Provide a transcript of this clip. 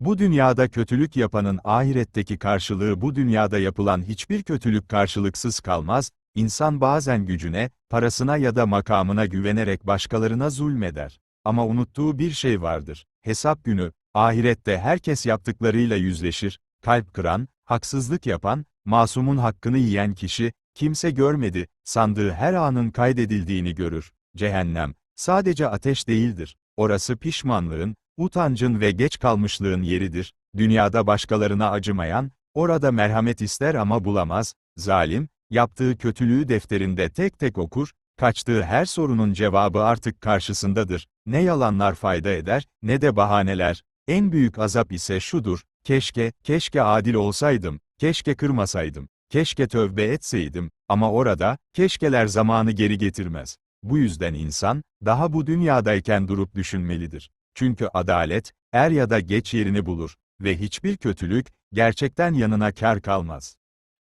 Bu dünyada kötülük yapanın ahiretteki karşılığı bu dünyada yapılan hiçbir kötülük karşılıksız kalmaz, insan bazen gücüne, parasına ya da makamına güvenerek başkalarına zulmeder. Ama unuttuğu bir şey vardır. Hesap günü, ahirette herkes yaptıklarıyla yüzleşir, kalp kıran, haksızlık yapan, masumun hakkını yiyen kişi, kimse görmedi, sandığı her anın kaydedildiğini görür. Cehennem, sadece ateş değildir. Orası pişmanlığın, utancın ve geç kalmışlığın yeridir. Dünyada başkalarına acımayan, orada merhamet ister ama bulamaz, zalim, yaptığı kötülüğü defterinde tek tek okur, kaçtığı her sorunun cevabı artık karşısındadır. Ne yalanlar fayda eder, ne de bahaneler. En büyük azap ise şudur, keşke, keşke adil olsaydım, keşke kırmasaydım, keşke tövbe etseydim, ama orada, keşkeler zamanı geri getirmez. Bu yüzden insan, daha bu dünyadayken durup düşünmelidir. Çünkü adalet, er ya da geç yerini bulur ve hiçbir kötülük, gerçekten yanına kar kalmaz.